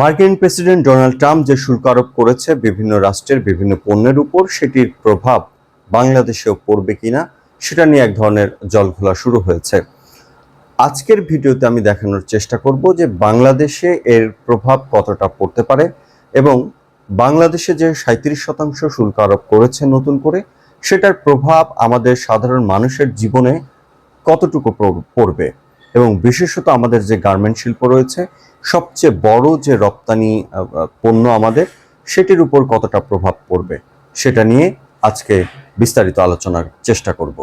মার্কিন president Donald Trump যে শুল্ক আরোপ করেছে বিভিন্ন রাষ্ট্রের বিভিন্ন পণ্যের উপর, সেটির প্রভাব বাংলাদেশেও পড়বে কিনা, সেটা নিয়ে এক ধরনের জলঘোলা শুরু হয়েছে। আজকের ভিডিওতে আমি দেখানোর চেষ্টা করব যে বাংলাদেশে এর প্রভাব কতটা পড়তে পারে এবং বাংলাদেশে যে সাঁত্রিশ শতাংশ শুল্ক আরোপ করেছে নতুন করে, সেটার প্রভাব আমাদের সাধারণ মানুষের জীবনে কতটুকু পড়বে এবং বিশেষত আমাদের যে গার্মেন্ট শিল্প রয়েছে সবচেয়ে বড় যে রপ্তানি পণ্য আমাদের, সেটির উপর কতটা প্রভাব পড়বে, সেটা নিয়ে আজকে বিস্তারিত আলোচনার চেষ্টা করব।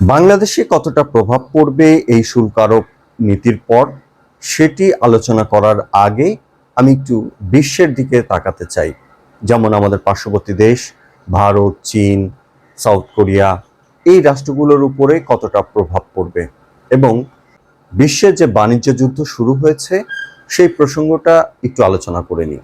বাংলাদেশে কতটা প্রভাব পড়বে এই শুল্ক আরোপ নীতির পর, সেটি আলোচনা করার আগে আমি একটু বিশ্বের দিকে তাকাতে চাই। যেমন আমাদের পার্শ্ববর্তী দেশ, ভারত, চীন, সাউথ কোরিয়া এই রাষ্ট্রগুলোর উপরে কতটা প্রভাব পড়বে? এবং বিশ্বের যে বাণিজ্য যুদ্ধ শুরু হয়েছে, সেই প্রসঙ্গটা একটু আলোচনা করে নিই।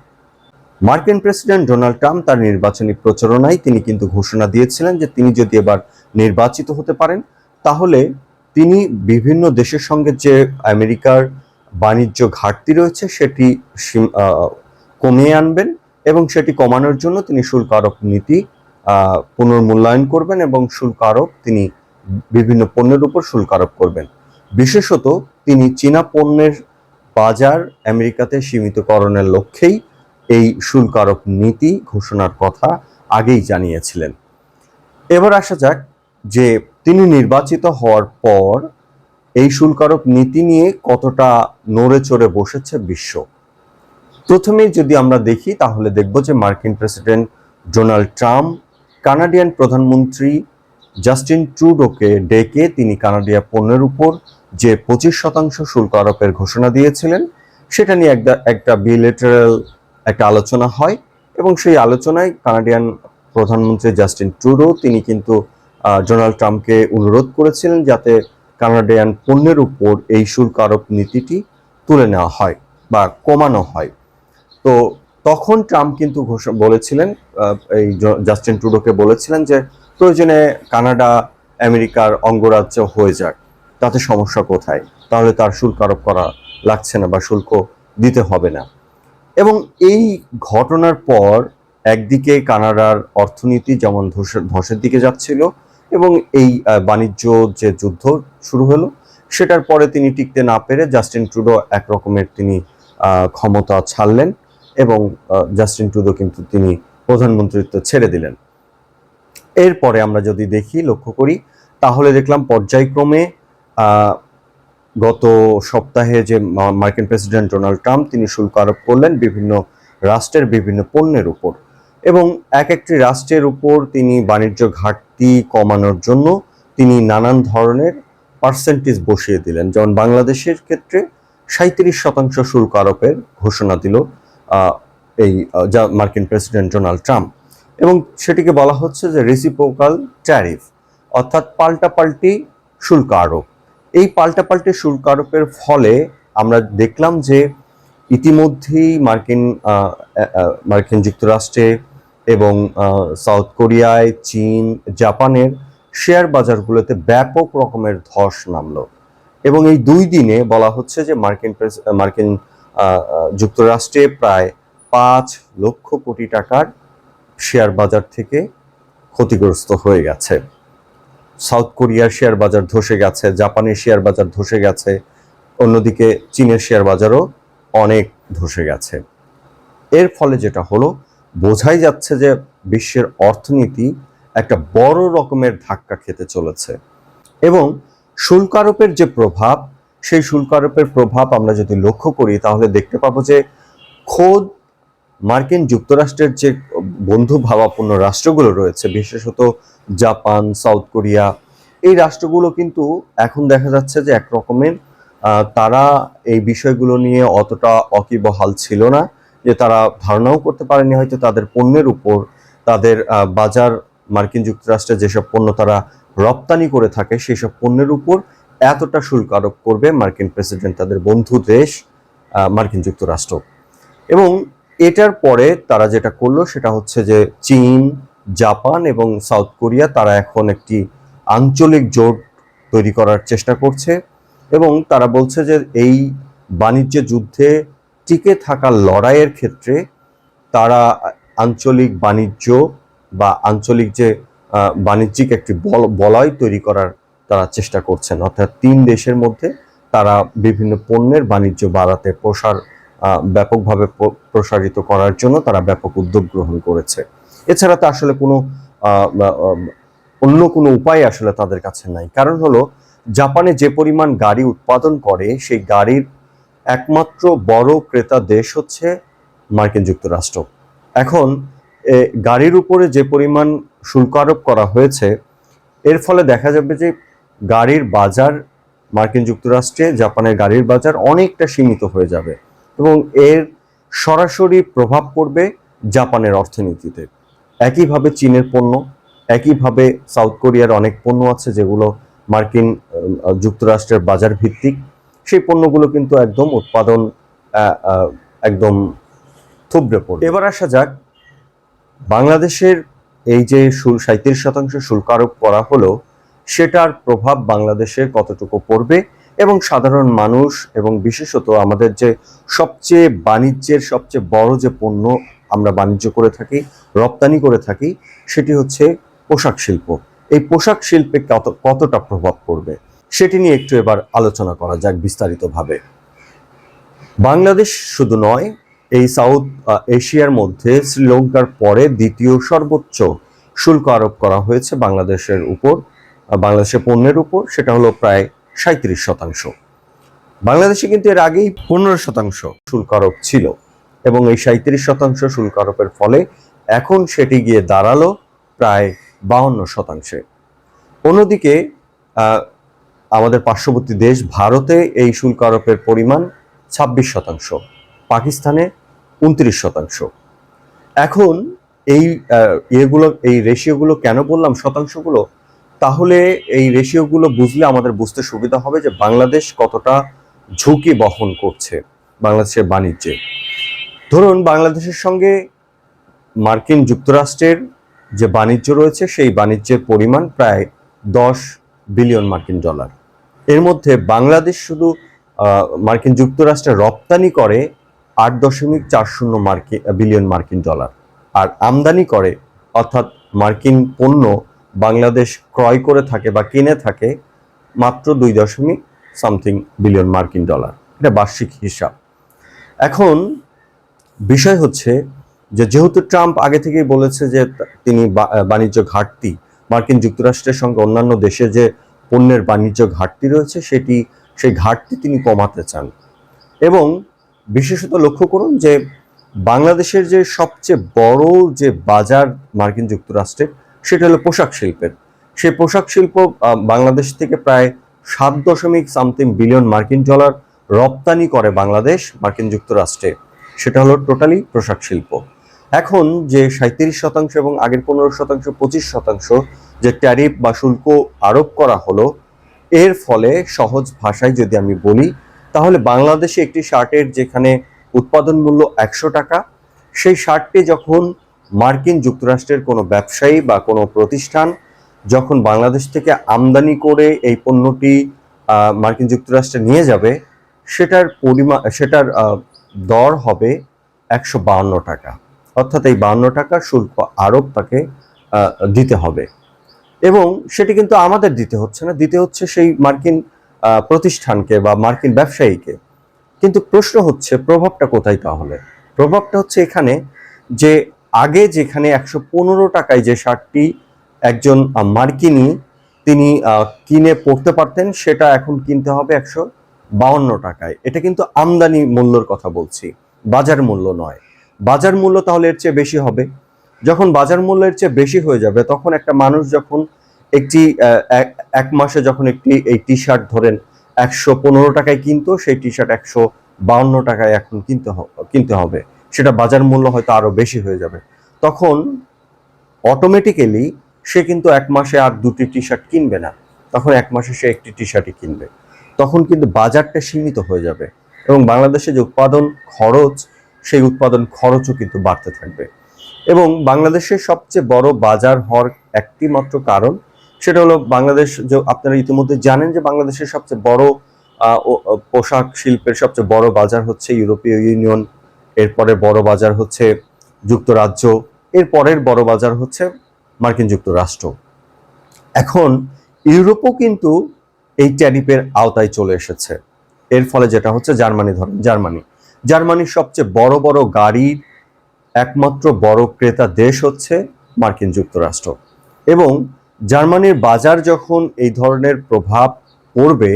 মার্কিন প্রেসিডেন্ট ডোনাল্ড ট্রাম্প তার নির্বাচনী প্রচারণায় তিনি কিন্তু ঘোষণা দিয়েছিলেন যে তিনি যদি এবার নির্বাচিত হতে পারেন, তাহলে তিনি বিভিন্ন দেশের সঙ্গে যে আমেরিকার বাণিজ্য ঘাটতি রয়েছে, সেটি কমিয়ে আনবেন এবং সেটি কমানোর জন্য তিনি শুল্ক আরোপ নীতি পুনর্মূল্যায়ন করবেন এবং শুল্ক আরোপ তিনি বিভিন্ন পণ্যের উপর শুল্ক আরোপ করবেন। বিশেষত তিনি চীনা পণ্যের বাজার আমেরিকাতে সীমিতকরণের লক্ষ্যেই এই শুল্ক আরোপ নীতি ঘোষণার কথা আগেই জানিয়েছিলেন। এবার আসা যাক যে তিনি নির্বাচিত হওয়ার পর এই শুল্ক আরোপ নীতি নিয়ে কতটা নড়ে চড়ে বসেছে বিশ্ব। প্রথমেই যদি আমরা দেখি, তাহলে দেখব যে মার্কিন প্রেসিডেন্ট ডোনাল্ড ট্রাম্প কানাডিয়ান প্রধানমন্ত্রী জাস্টিন ট্রুডোকে ডেকে তিনি কানাডিয়া পণ্যের উপর যে পঁচিশ শতাংশ শুল্ক আরোপের ঘোষণা দিয়েছিলেন, সেটা নিয়ে একটা একটা বিলেটারাল একটা আলোচনা হয় এবং সেই আলোচনায় কানাডিয়ান প্রধানমন্ত্রী জাস্টিন ট্রুডো তিনি কিন্তু ডোনাল্ড ট্রাম্পকে অনুরোধ করেছিলেন যাতে কানাডিয়ান পণ্যের উপর এই শুল্ক আরোপ নীতিটি তুলে নেওয়া হয় বা কমানো হয়। তো তখন ট্রাম্প কিন্তু বলেছিলেন এই জাস্টিন ট্রুডোকে বলেছিলেন যে প্রয়োজনে কানাডা, আমেরিকার অঙ্গরাজ্য হয়ে যাক, তাতে সমস্যা কোথায়? তাহলে তার শুল্ক আরোপ করা লাগছে না বা শুল্ক দিতে হবে না। এবং এই ঘটনার পর একদিকে কানাডার অর্থনীতি যেমন ধসের দিকে যাচ্ছিল এবং এই বাণিজ্য যে যুদ্ধ শুরু হলো, সেটার পরে তিনি টিকতে না পেরে জাস্টিন ট্রুডো এক রকমের তিনি ক্ষমতা ছাড়লেন। এবং জাস্টিন ট্রুডো কিন্তু তিনি প্রধানমন্ত্রিত্ব ছেড়ে দিলেন। এরপরে আমরা যদি দেখি, লক্ষ্য করি, তাহলে দেখলাম পর্যায়ক্রমে গত সপ্তাহে যে মার্কিন প্রেসিডেন্ট ডোনাল্ড ট্রাম্প তিনি শুল্ক আরোপ করলেন বিভিন্ন রাষ্ট্রের বিভিন্ন পণ্যের উপর এবং এক একটি রাষ্ট্রের উপর তিনি বাণিজ্য ঘাটতি কমানোর জন্য তিনি নানান ধরনের পার্সেন্টেজ বসিয়ে দিলেন। যেমন বাংলাদেশের ক্ষেত্রে সাঁত্রিশ শতাংশ শুল্ক আরোপের ঘোষণা দিল এই যা মার্কিন প্রেসিডেন্ট ডোনাল্ড ট্রাম্প। এবং সেটিকে বলা হচ্ছে যে রেসিপ্রোকাল ট্যারিফ অর্থাৎ পাল্টাপাল্টি শুল্ক আরোপ। এই পাল্টাপাল্টি শুল্ক আরোপের ফলে আমরা দেখলাম যে ইতিমধ্যেই মার্কিন মার্কিন যুক্তরাষ্ট্রে এবং সাউথ কোরিয়ায়, চীন, জাপানের শেয়ার বাজারগুলোতে ব্যাপক রকমের ধস নামলো। এবং এই দুই দিনে বলা হচ্ছে যে মার্কিন মার্কিন যুক্তরাষ্ট্রে প্রায় পাঁচ লক্ষ কোটি টাকার শেয়ার বাজার থেকে ক্ষতিগ্রস্ত হয়ে গেছে। সাউথ কোরিয়ার শেয়ার বাজার ধসে গেছে, জাপানের শেয়ার বাজার ধসে গেছে, অন্যদিকে চীনের শেয়ার বাজারও অনেক ধসে গেছে। এর ফলে যেটা হলো, বোঝাই যাচ্ছে যে বিশ্বের অর্থনীতি একটা বড় রকমের ধাক্কা খেতে চলেছে। এবং শুল্ক আরোপের যে প্রভাব সেই শুল্ক আরোপের প্রভাব আমরা যদি লক্ষ্য করি, তাহলে দেখতে পাবো যে খোদ মার্কিন যুক্তরাষ্ট্রের যে বন্ধু ভাবাপন্ন রাষ্ট্রগুলো রয়েছে, বিশেষত জাপান, সাউথ কোরিয়া, এই রাষ্ট্রগুলো কিন্তু এখন দেখা যাচ্ছে যে এক রকমের তারা এই বিষয়গুলো নিয়ে অতটা অকিবহাল ছিল না, যে তারা ধারণাও করতে পারেনি, হয়তো তাদের পণ্যের উপর, তাদের বাজার, মার্কিন যুক্তরাষ্ট্রে যেসব পণ্য তারা রপ্তানি করে থাকে সেই সব পণ্যের উপর এতটা শুল্ক আরোপ করবে মার্কিন প্রেসিডেন্ট তাদের বন্ধু দেশ মার্কিন যুক্তরাষ্ট্র। এবং এটার পরে তারা যেটা করল সেটা হচ্ছে যে চীন, জাপান এবং সাউথ কোরিয়া তারা এখন একটি আঞ্চলিক জোট তৈরি করার চেষ্টা করছে এবং তারা বলছে যে এই বাণিজ্য যুদ্ধে টিকে থাকা লড়াইয়ের ক্ষেত্রে তারা আঞ্চলিক বাণিজ্য বা আঞ্চলিক যে বাণিজ্যিক একটি বল- বলয় তৈরি করার তারা চেষ্টা করছেন। অর্থাৎ তিন দেশের মধ্যে তারা বিভিন্ন পণ্যের বাণিজ্য বাড়াতে, প্রসার ব্যাপকভাবে প্রসারিত করার জন্য তারা ব্যাপক উদ্যোগ গ্রহণ করেছে। এছাড়া তো আসলে কোনো অন্য কোনো উপায় আসলে তাদের কাছে নাই। কারণ হলো, জাপানে যে পরিমাণ গাড়ি উৎপাদন করে, সেই গাড়ির একমাত্র বড় ক্রেতা দেশ হচ্ছে মার্কিন যুক্তরাষ্ট্র। এখন গাড়ির উপরে যে পরিমাণ শুল্ক আরোপ করা হয়েছে, এর ফলে দেখা যাবে যে গাড়ির বাজার, মার্কিন যুক্তরাষ্ট্রে জাপানের গাড়ির বাজার অনেকটা সীমিত হয়ে যাবে এবং এর সরাসরি প্রভাব পড়বে জাপানের অর্থনীতিতে। একইভাবে চীনের পণ্য, একইভাবে সাউথ কোরিয়ার অনেক পণ্য আছে যেগুলো মার্কিন যুক্তরাষ্ট্রের বাজার ভিত্তিক সেই পণ্যগুলো কিন্তু একদম উৎপাদন একদম থুবড়ে পড়বে। এবার আসা যাক, বাংলাদেশের এই যে সাঁত্রিশ শতাংশ শুল্ক আরোপ করা হলো সেটার প্রভাব বাংলাদেশে কতটুকু পড়বে? এবং সাধারণ মানুষ এবং বিশেষত আমাদের যে সবচেয়ে বাণিজ্যের সবচেয়ে বড় যে পণ্য আমরা বাণিজ্য করে থাকি, রপ্তানি করে থাকি, সেটি হচ্ছে পোশাক শিল্প। এই পোশাক শিল্পে কত, কতটা প্রভাব পড়বে? সেটি নিয়ে একটু এবার আলোচনা করা যাক বিস্তারিতভাবে। বাংলাদেশ শুধু নয়, এই সাউথ এশিয়ার মধ্যে শ্রীলঙ্কার পরে দ্বিতীয় সর্বোচ্চ শুল্ক আরোপ করা হয়েছে বাংলাদেশের উপর। বাংলাদেশের পণ্যের উপর সেটা হলো প্রায় সাঁত্রিশ শতাংশ। বাংলাদেশে কিন্তু এর আগেই পনেরো শতাংশ শুল্ক আরোপ ছিল এবং এই সাঁত্রিশ শতাংশ শুল্ক আরোপের ফলে এখন সেটি গিয়ে দাঁড়াল প্রায় বাউন্ন শতাংশে। অন্যদিকে আমাদের পার্শ্ববর্তী দেশ ভারতে এই শুল্ক আরোপের পরিমাণ ছাব্বিশ শতাংশ, পাকিস্তানে উনত্রিশ শতাংশ। এখন এই ইয়েগুলো, এই রেশিওগুলো কেন বললাম শতাংশগুলো? তাহলে এই রেশিওগুলো বুঝলে আমাদের বুঝতে সুবিধা হবে যে বাংলাদেশ কতটা ঝুঁকি বহন করছে বাংলাদেশের বাণিজ্যে। ধরুন বাংলাদেশের সঙ্গে মার্কিন যুক্তরাষ্ট্রের যে বাণিজ্য রয়েছে, সেই বাণিজ্যের পরিমাণ প্রায় দশ বিলিয়ন মার্কিন ডলার। এর মধ্যে বাংলাদেশ শুধু মার্কিন যুক্তরাষ্ট্রে রপ্তানি করে আট দশমিক চার শূন্য মার্কিন বিলিয়ন মার্কিন ডলার। আর আমদানি করে, অর্থাৎ মার্কিন পণ্য বাংলাদেশ ক্রয় করে থাকে বা কিনে থাকে মাত্র দুই দশমিক সামথিং বিলিয়ন মার্কিন ডলার। এটা বার্ষিক হিসাব। এখন বিষয় হচ্ছে যে যেহেতু ট্রাম্প আগে থেকেই বলেছে যে তিনি বাণিজ্য ঘাটতি, মার্কিন যুক্তরাষ্ট্রের সঙ্গে অন্যান্য দেশে যে পণ্যের বাণিজ্য ঘাটতি রয়েছে, সেটি, সেই ঘাটতি তিনি কমাতে চান। এবং বিশেষত লক্ষ্য করুন যে বাংলাদেশের যে সবচেয়ে বড় যে বাজার মার্কিন যুক্তরাষ্ট্রের সেটা হলো পোশাক শিল্পের। সেই পোশাক শিল্প বাংলাদেশ থেকে প্রায় সাত দশমিক সামথিং বিলিয়ন মার্কিন ডলার রপ্তানি করে বাংলাদেশ মার্কিন যুক্তরাষ্ট্রে। সেটা হলো টোটালি পোশাক শিল্প। এখন যে সাঁত্রিশ শতাংশ এবং আগের পনেরো শতাংশ, পঁচিশ শতাংশ যে ট্যারিফ বা শুল্ক আরোপ করা হলো, এর ফলে সহজ ভাষায় যদি আমি বলি, তাহলে বাংলাদেশে একটি শার্টের যেখানে উৎপাদন মূল্য একশো টাকা, সেই শার্টটি যখন মার্কিন যুক্তরাষ্ট্রের কোনো ব্যবসায়ী বা কোনো প্রতিষ্ঠান যখন বাংলাদেশ থেকে আমদানি করে এই পণ্যটি মার্কিন যুক্তরাষ্ট্রে নিয়ে যাবে, সেটার পরিমাণ সেটার দর হবে একশো বাহান্ন টাকা। অর্থাৎ এই বাহান্ন টাকা শুল্ক আরোপ তাকে দিতে হবে। এবং সেটি কিন্তু আমাদের দিতে হচ্ছে না, দিতে হচ্ছে সেই মার্কিন প্রতিষ্ঠানকে বা মার্কিন ব্যবসায়ীকে। কিন্তু প্রশ্ন হচ্ছে, প্রভাবটা কোথায় তাহলে? প্রভাবটা হচ্ছে এখানে যে আগে যেখানে একশো পনেরো টাকায় যে শার্টটি একজন মার্কিনী তিনি কিনে পড়তে পারতেন, সেটা এখন কিনতে হবে একশো বাউন্ন টাকায়। এটা কিন্তু আমদানি মূল্যর কথা বলছি, বাজার মূল্য নয়। বাজার মূল্য তাহলে এর চেয়ে বেশি হবে। যখন বাজার মূল্যের চেয়ে বেশি হয়ে যাবে, তখন একটা মানুষ যখন একটি এক- মাসে যখন একটি, এই টি শার্ট ধরেন একশো পনেরো টাকায় কিনতো, সেই টি শার্ট একশো বাউন্ন টাকায় এখন কিনতে কিনতে হবে। সেটা বাজার মূল্য হয়তো আরও বেশি হয়ে যাবে। তখন অটোমেটিক্যালি সে কিন্তু এক মাসে আর দুটি টি শার্ট কিনবে না। তখন এক মাসে সে একটি টি শার্টই কিনবে। তখন কিন্তু বাজারটা সীমিত হয়ে যাবে এবং বাংলাদেশে যে উৎপাদন খরচ, সেই উৎপাদন খরচও কিন্তু বাড়তে থাকবে। এবং বাংলাদেশের সবচেয়ে বড় বাজার হওয়ার একটি মাত্র কারণ সেটা হলো বাংলাদেশ যে আপনারা ইতিমধ্যে জানেন যে বাংলাদেশের সবচেয়ে বড় পোশাক শিল্পের সবচেয়ে বড় বাজার হচ্ছে ইউরোপীয় ইউনিয়ন এরপরে বড় বাজার হচ্ছে যুক্তরাজ্য, এর পরের বড় বাজার হচ্ছে মার্কিন যুক্তরাষ্ট্র। এখন ইউরোপও কিন্তু এই ট্যারিফের আওতায় চলে এসেছে। এর ফলে যেটা হচ্ছে জার্মানি ধরেন জার্মানি। জার্মানির সবচেয়ে বড় বড় গাড়ির একমাত্র বড় ক্রেতা দেশ হচ্ছে মার্কিন যুক্তরাষ্ট্র। এবং জার্মানির বাজার যখন এই ধরনের প্রভাব পড়বে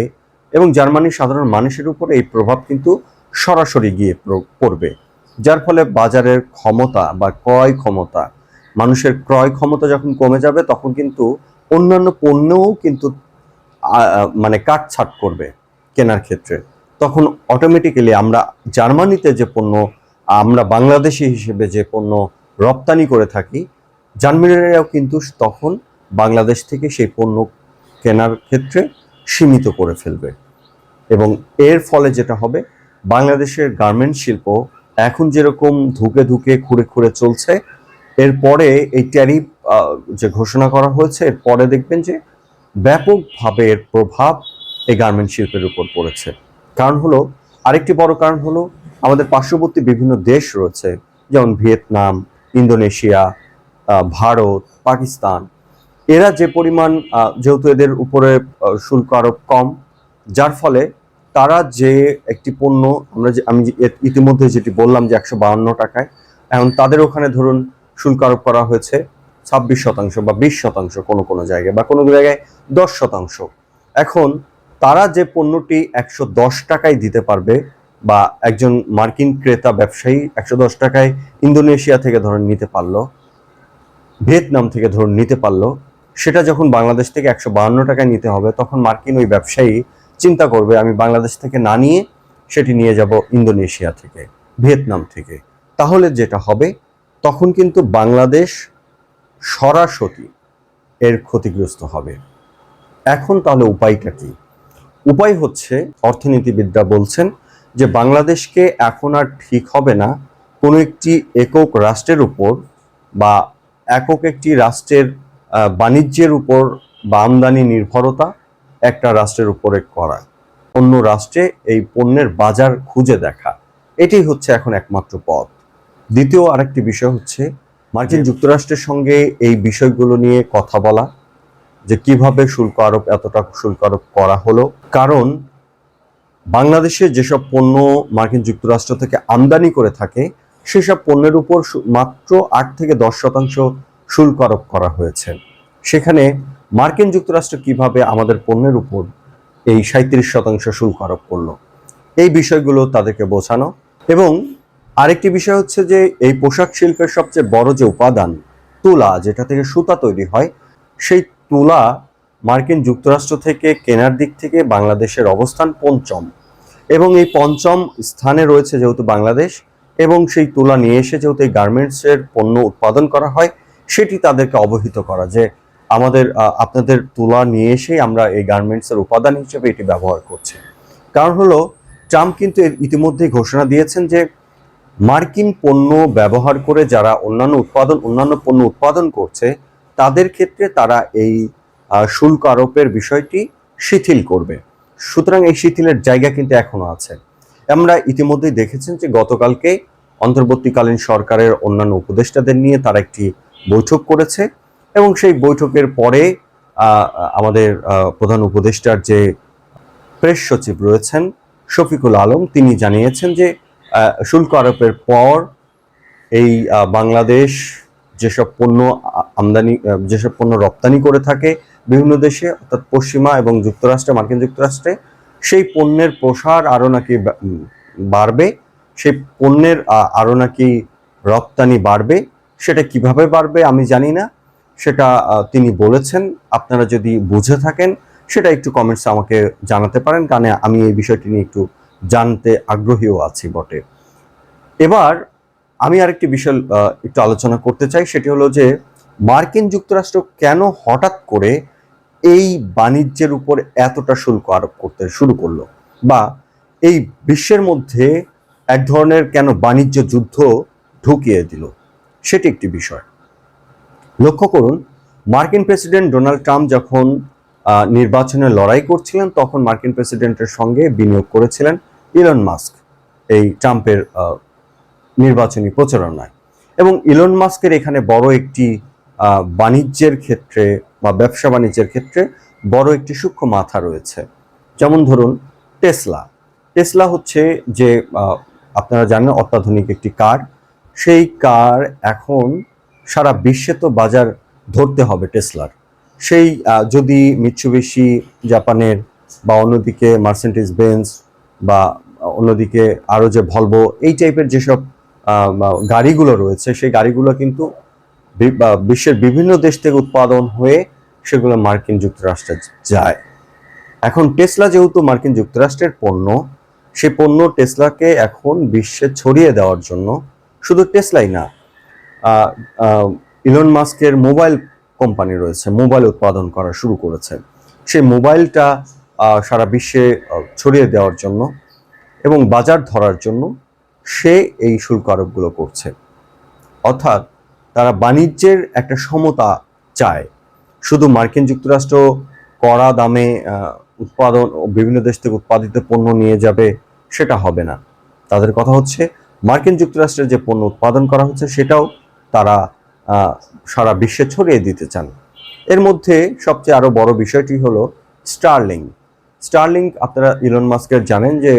এবং জার্মানির সাধারণ মানুষের উপর এই প্রভাব কিন্তু সরাসরি গিয়ে পড়বে। যার ফলে বাজারের ক্ষমতা বা ক্রয় ক্ষমতা, মানুষের ক্রয় ক্ষমতা যখন কমে যাবে, তখন কিন্তু অন্যান্য পণ্যও কিন্তু মানে কাটছাট করবে কেনার ক্ষেত্রে। তখন অটোমেটিক্যালি আমরা জার্মানিতে যে পণ্য, আমরা বাংলাদেশি হিসেবে যে পণ্য রপ্তানি করে থাকি, জার্মানিরাও কিন্তু তখন বাংলাদেশ থেকে সেই পণ্য কেনার ক্ষেত্রে সীমিত করে ফেলবে। এবং এর ফলে যেটা হবে, বাংলাদেশের গার্মেন্ট শিল্প এখন যেরকম ধুকে ধুকে খুঁড়ে খুঁড়ে চলছে, এরপরে এই ট্যারিফ যে ঘোষণা করা হয়েছে, এরপরে দেখবেন যে ব্যাপকভাবে এর প্রভাব এই গার্মেন্ট শিল্পের উপর পড়েছে। কারণ হলো, আরেকটি বড় কারণ হলো, আমাদের পার্শ্ববর্তী বিভিন্ন দেশ রয়েছে, যেমন ভিয়েতনাম, ইন্দোনেশিয়া ভারত, পাকিস্তান। এরা যে পরিমাণ যেহেতু এদের উপরে শুল্ক আরোপ কম, যার ফলে তারা যে একটি পণ্য, আমরা যে, আমি ইতিমধ্যে যেটি বললাম যে একশো বাউন্ন টাকায়, এখন তাদের ওখানে ধরুন শুল্ক আরোপ করা হয়েছে ছাব্বিশ শতাংশ বা বিশ শতাংশ কোনো কোনো জায়গায় বা কোনো জায়গায় দশ শতাংশ। এখন তারা যে পণ্যটি একশো দশ টাকায় দিতে পারবে বা একজন মার্কিন ক্রেতা ব্যবসায়ী একশো দশ টাকায় ইন্দোনেশিয়া থেকে ধরুন নিতে পারল, ভিয়েতনাম থেকে ধরুন নিতে পারল, সেটা যখন বাংলাদেশ থেকে একশো বাহান্ন টাকায় নিতে হবে, তখন মার্কিন ওই ব্যবসায়ী চিন্তা করবে, আমি বাংলাদেশ থেকে না নিয়ে সেটি নিয়ে যাব ইন্দোনেশিয়া থেকে, ভিয়েতনাম থেকে। তাহলে যেটা হবে, তখন কিন্তু বাংলাদেশ সরাসরি এর ক্ষতিগ্রস্ত হবে। এখন তাহলে উপায়টা কি? উপায় হচ্ছে, অর্থনীতিবিদরা বলছেন যে বাংলাদেশকে এখন আর ঠিক হবে না, কোনো একটি একক রাষ্ট্রের উপর বা একক একটি রাষ্ট্রের বাণিজ্যের উপর বা আমদানি নির্ভরতা একটা রাষ্ট্রের উপরে করা। অন্য রাষ্ট্রে এই পণ্যের বাজার খুঁজে দেখা। এটাই হচ্ছে এখন একমাত্র পথ। দ্বিতীয় আরেকটি বিষয় হচ্ছে মার্কিন যুক্তরাষ্ট্রের সঙ্গে এই বিষয়গুলো নিয়ে কথা বলা যে কীভাবে শুল্ক আরোপ এতটা শুল্ক আরোপ করা হলো। কারণ বাংলাদেশে যেসব পণ্য মার্কিন যুক্তরাষ্ট্র থেকে আমদানি করে থাকে সেসব পণ্যের উপর মাত্র আট থেকে দশ শতাংশ শুল্ক আরোপ করা হয়েছে। সেখানে মার্কিন যুক্তরাষ্ট্র কীভাবে আমাদের পণ্যের উপর এই সাঁত্রিশ শতাংশ শুল্ক আরোপ করল? এই বিষয়গুলো তাদেরকে বোঝানো এবং আরেকটি বিষয় হচ্ছে যে এই পোশাক শিল্পের সবচেয়ে বড় যে উপাদান তুলা, যেটা থেকে সুতা তৈরি হয়, সেই তুলা মার্কিন যুক্তরাষ্ট্র থেকে কেনার দিক থেকে বাংলাদেশের অবস্থান পঞ্চম। এবং এই পঞ্চম স্থানে রয়েছে যেহেতু বাংলাদেশ এবং সেই তুলা নিয়ে এসে যেহেতু এই গার্মেন্টসের পণ্য উৎপাদন করা হয়, সেটি তাদেরকে অবহিত করা যে আমাদের আপনাদের তুলা নিয়ে এসেই আমরা এই গার্মেন্টসের উপাদান হিসেবে এটি ব্যবহার করছি। কারণ হলো, ট্রাম্প কিন্তু এর ইতিমধ্যেই ঘোষণা দিয়েছেন যে মার্কিন পণ্য ব্যবহার করে যারা অন্যান্য উৎপাদন, অন্যান্য পণ্য উৎপাদন করছে, তাদের ক্ষেত্রে তারা এই শুল্ক আরোপের বিষয়টি শিথিল করবে। সুতরাং এই শিথিলের জায়গা কিন্তু এখনও আছে। আমরা ইতিমধ্যেই দেখেছেন যে গতকালকে অন্তর্বর্তীকালীন সরকারের অন্যান্য উপদেষ্টাদের নিয়ে তারা একটি বৈঠক করেছে। এবং সেই বৈঠকের পরে আমাদের প্রধান উপদেষ্টার যে প্রেস সচিব রয়েছেন শফিকুল আলম, তিনি জানিয়েছেন যে শুল্ক আরোপের পর এই বাংলাদেশ যেসব পণ্য আমদানি যেসব পণ্য রপ্তানি করে থাকে বিভিন্ন দেশে, অর্থাৎ পশ্চিমা এবং যুক্তরাষ্ট্রে, মার্কিন যুক্তরাষ্ট্রে, সেই পণ্যের প্রসার আরও নাকি বাড়বে, সেই পণ্যের আরও নাকি রপ্তানি বাড়বে, সেটা কীভাবে বাড়বে আমি জানি না। সেটা তিনি বলেছেন। আপনারা যদি বুঝে থাকেন, সেটা একটু কমেন্টস আমাকে জানাতে পারেন। কারণ আমি এই বিষয়টি নিয়ে একটু জানতে আগ্রহীও আছি বটে। এবার আমি আরেকটি বিষয় একটু আলোচনা করতে চাই। সেটি হলো যে, মার্কিন যুক্তরাষ্ট্র কেন হঠাৎ করে এই বাণিজ্যের উপর এতটা শুল্ক আরোপ করতে শুরু করল? বা এই বিশ্বের মধ্যে এক ধরনের কেন বাণিজ্য যুদ্ধ ঢুকিয়ে দিল? সেটি একটি বিষয়। লক্ষ্য করুন, মার্কিন প্রেসিডেন্ট ডোনাল্ড ট্রাম্প যখন নির্বাচনে লড়াই করছিলেন, তখন মার্কিন প্রেসিডেন্টের সঙ্গে বিনিয়োগ করেছিলেন ইলন মাস্ক, এই ট্রাম্পের নির্বাচনী প্রচারণায়। এবং ইলন মাস্কের এখানে বড় একটি বাণিজ্যের ক্ষেত্রে বা ব্যবসা বাণিজ্যের ক্ষেত্রে বড় একটি সূক্ষ্ম মাথা রয়েছে। যেমন ধরুন, টেসলা। টেসলা হচ্ছে যে আপনারা জানেন অত্যাধুনিক একটি কার। সেই কার এখন সারা বিশ্বে তো বাজার ধরতে হবে টেসলার। সেই যদি মিৎসুবিশি জাপানের বা অন্যদিকে মার্সেন্টিস বেঞ্জ বা অন্যদিকে আরও যে ভলভো, এই টাইপের যেসব গাড়িগুলো রয়েছে, সেই গাড়িগুলো কিন্তু বিশ্বের বিভিন্ন দেশ থেকে উৎপাদন হয়ে সেগুলো মার্কিন যুক্তরাষ্ট্রে যায়। এখন টেসলা যেহেতু মার্কিন যুক্তরাষ্ট্রের পণ্য সেই পণ্য টেসলাকে এখন বিশ্বে ছড়িয়ে দেওয়ার জন্য শুধু টেসলাই না ইলন মাস্কের মোবাইল কোম্পানি রয়েছে মোবাইল উৎপাদন করা শুরু করেছে। সেই মোবাইলটা সারা বিশ্বে ছড়িয়ে দেওয়ার জন্য এবং বাজার ধরার জন্য সে এই শুল্ক আরোপগুলো করছে। অর্থাৎ তারা বাণিজ্যের একটা সমতা চায়। শুধু মার্কিন যুক্তরাষ্ট্র কড়া দামে উৎপাদন বিভিন্ন দেশ থেকে উৎপাদিত পণ্য নিয়ে যাবে, সেটা হবে না। তাদের কথা হচ্ছে, মার্কিন যুক্তরাষ্ট্রের যে পণ্য উৎপাদন করা হচ্ছে, সেটাও তারা সারা বিশ্বে ছড়িয়ে দিতে চান। এর মধ্যে সবচেয়ে আরও বড় বিষয়টি হলো স্টারলিং। স্টারলিং, আপনারা ইলন মাস্কের জানেন যে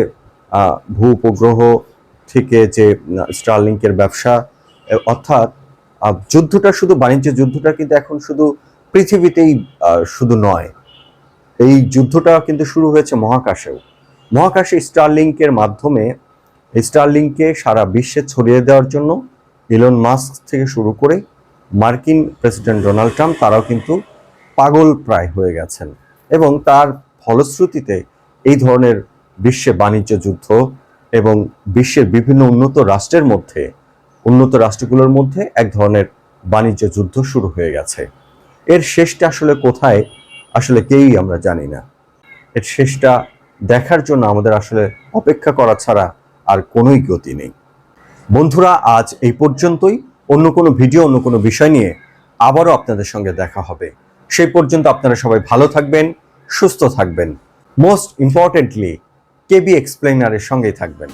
ভূ উপগ্রহ থেকে যে স্টারলিংকের ব্যবসা অর্থাৎ যুদ্ধটা শুধু বাণিজ্য যুদ্ধটা কিন্তু এখন শুধু পৃথিবীতেই শুধু নয়। এই যুদ্ধটা কিন্তু শুরু হয়েছে মহাকাশেও। মহাকাশে স্টারলিংকের মাধ্যমে স্টারলিংকে সারা বিশ্বে ছড়িয়ে দেওয়ার জন্য ইলন মাস্ক থেকে শুরু করে মার্কিন প্রেসিডেন্ট ডোনাল্ড ট্রাম্প, তারাও কিন্তু পাগল প্রায় হয়ে গেছেন। এবং তার ফলশ্রুতিতে এই ধরনের বিশ্বে বাণিজ্য যুদ্ধ এবং বিশ্বের বিভিন্ন উন্নত রাষ্ট্রের মধ্যে, উন্নত রাষ্ট্রগুলোর মধ্যে এক ধরনের বাণিজ্য যুদ্ধ শুরু হয়ে গেছে। এর শেষটা আসলে কোথায়, আসলে কেউই আমরা জানি না। এর শেষটা দেখার জন্য আমাদের আসলে অপেক্ষা করা ছাড়া আর কোনোই গতি নেই। বন্ধুরা, আজ এই পর্যন্তই। অন্য কোনো ভিডিও, অন্য কোনো বিষয় নিয়ে আবারও আপনাদের সঙ্গে দেখা হবে। সেই পর্যন্ত আপনারা সবাই ভালো থাকবেন, সুস্থ থাকবেন। মোস্ট ইম্পর্টেন্টলি কেবি এক্সপ্লেনারের সঙ্গেই থাকবেন।